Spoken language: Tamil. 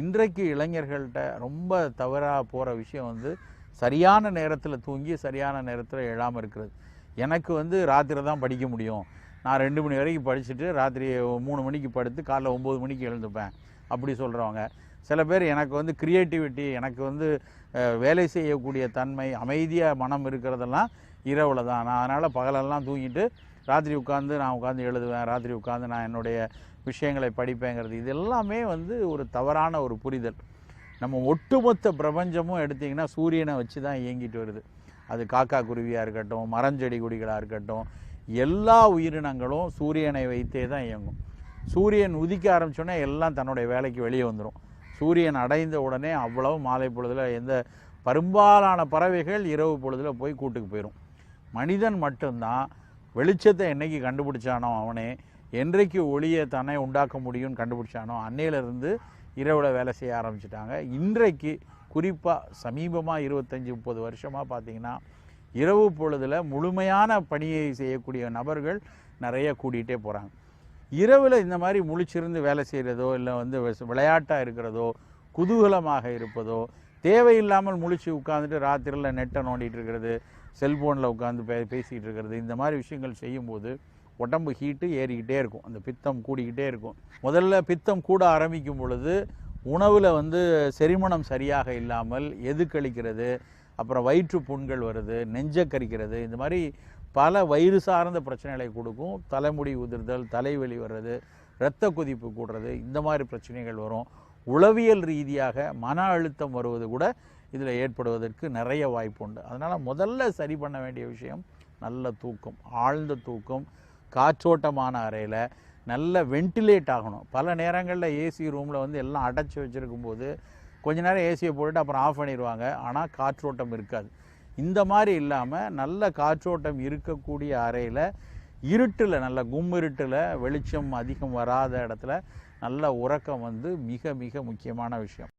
இன்றைக்கு இளைஞர்கள்ட்ட ரொம்ப தவறாக போகிற விஷயம் வந்து சரியான நேரத்தில் தூங்கி சரியான நேரத்தில் எழாமல் இருக்கிறது. எனக்கு வந்து ராத்திரி தான் படிக்க முடியும். நான் ரெண்டு மணி வரைக்கும் படிச்சுட்டு ராத்திரி மூணு மணிக்கு படுத்து காலைல ஒம்பது மணிக்கு எழுந்துப்பேன். அப்படி சொல்கிறவங்க சில பேர் எனக்கு வந்து க்ரியேட்டிவிட்டி எனக்கு வந்து வேலை செய்யக்கூடிய தன்மை அமைதியாக மனம் இருக்கிறதெல்லாம் இரவில் தான். நான் அதனால் பகலெல்லாம் தூங்கிட்டு ராத்திரி உட்காந்து நான் உட்காந்து எழுதுவேன் ராத்திரி உட்காந்து நான் என்னுடைய விஷயங்களை படிப்பேங்கிறது. இது எல்லாமே வந்து ஒரு தவறான ஒரு புரிதல். நம்ம ஒட்டுமொத்த பிரபஞ்சமும் எடுத்திங்கன்னா சூரியனை வச்சு தான் இயங்கிட்டு வருது. அது காக்கா குருவியாக இருக்கட்டும் மரஞ்செடி கொடிகளாக இருக்கட்டும் எல்லா உயிரினங்களும் சூரியனை வைத்தே தான் இயங்கும். சூரியன் உதிக்க ஆரம்பித்தோடனே எல்லாம் தன்னுடைய வேலைக்கு வெளியே வந்துடும் சூரியன் அடைந்த உடனே அவ்வளவு மாலை பொழுதில் எந்த பெரும்பாலான பறவைகள் இரவு பொழுதில் போய் கூட்டுக்கு போயிடும் மனிதன் மட்டும்தான் வெளிச்சத்தை என்றைக்கு கண்டுபிடிச்சானோ அவனே என்றைக்கு ஒளியை தானே உண்டாக்க முடியும்னு கண்டுபிடிச்சானோ அன்னையிலிருந்து இரவில் வேலை செய்ய ஆரம்பிச்சிட்டாங்க. இன்றைக்கு குறிப்பாக சமீபமாக இருபத்தஞ்சி முப்பது வருஷமாக பார்த்தீங்கன்னா இரவு பொழுதில் முழுமையான பணியை செய்யக்கூடிய நபர்கள் நிறைய கூட்டிகிட்டே போகிறாங்க இரவில் இந்த மாதிரி முழிச்சிருந்து வேலை செய்கிறதோ இல்லை வந்து விளையாட்டாக இருக்கிறதோ குதூகலமாக இருப்பதோ தேவையில்லாமல் முழிச்சு உட்காந்துட்டு ராத்திரியில் நெட்டை நோண்டிட்டு இருக்கிறது செல்ஃபோனில் உட்காந்து பே பேசிகிட்டு இருக்கிறது இந்த மாதிரி விஷயங்கள் செய்யும்போது உடம்பு ஹீட்டு ஏறிக்கிட்டே இருக்கும். அந்த பித்தம் கூடிக்கிட்டே இருக்கும். முதல்ல பித்தம் கூட ஆரம்பிக்கும் பொழுது உணவில் வந்து செரிமணம் சரியாக இல்லாமல் எது கழிக்கிறது அப்புறம் வயிற்று புண்கள் வருது நெஞ்ச கரிக்கிறது இந்த மாதிரி பல வயிறு சார்ந்த பிரச்சனைகளை கொடுக்கும். தலைமுடி உதிர்தல் தலைவலி வர்றது இரத்த கொதிப்பு கூடுறது இந்த மாதிரி பிரச்சனைகள் வரும். உளவியல் ரீதியாக மன அழுத்தம் வருவது கூட இதில் ஏற்படுவதற்கு நிறைய வாய்ப்பு உண்டு. அதனால் முதல்ல சரி பண்ண வேண்டிய விஷயம் நல்ல தூக்கம் ஆழ்ந்த தூக்கம் காற்றோட்டமான அறையில் நல்ல வென்டிலேட் ஆகணும். பல நேரங்களில் ஏசி ரூமில் வந்து எல்லாம் அடைச்சி வச்சுருக்கும் போது கொஞ்ச நேரம் ஏசியை போட்டுட்டு அப்புறம் ஆஃப் பண்ணிடுவாங்க. ஆனால் காற்றோட்டம் இருக்காது. இந்த மாதிரி இல்லாமல் நல்ல காற்றோட்டம் இருக்கக்கூடிய அறையில் இருட்டில் நல்ல கும்மிருட்டில் வெளிச்சம் அதிகம் வராத இடத்துல நல்ல உறக்கம் வந்து மிக மிக முக்கியமான விஷயம்.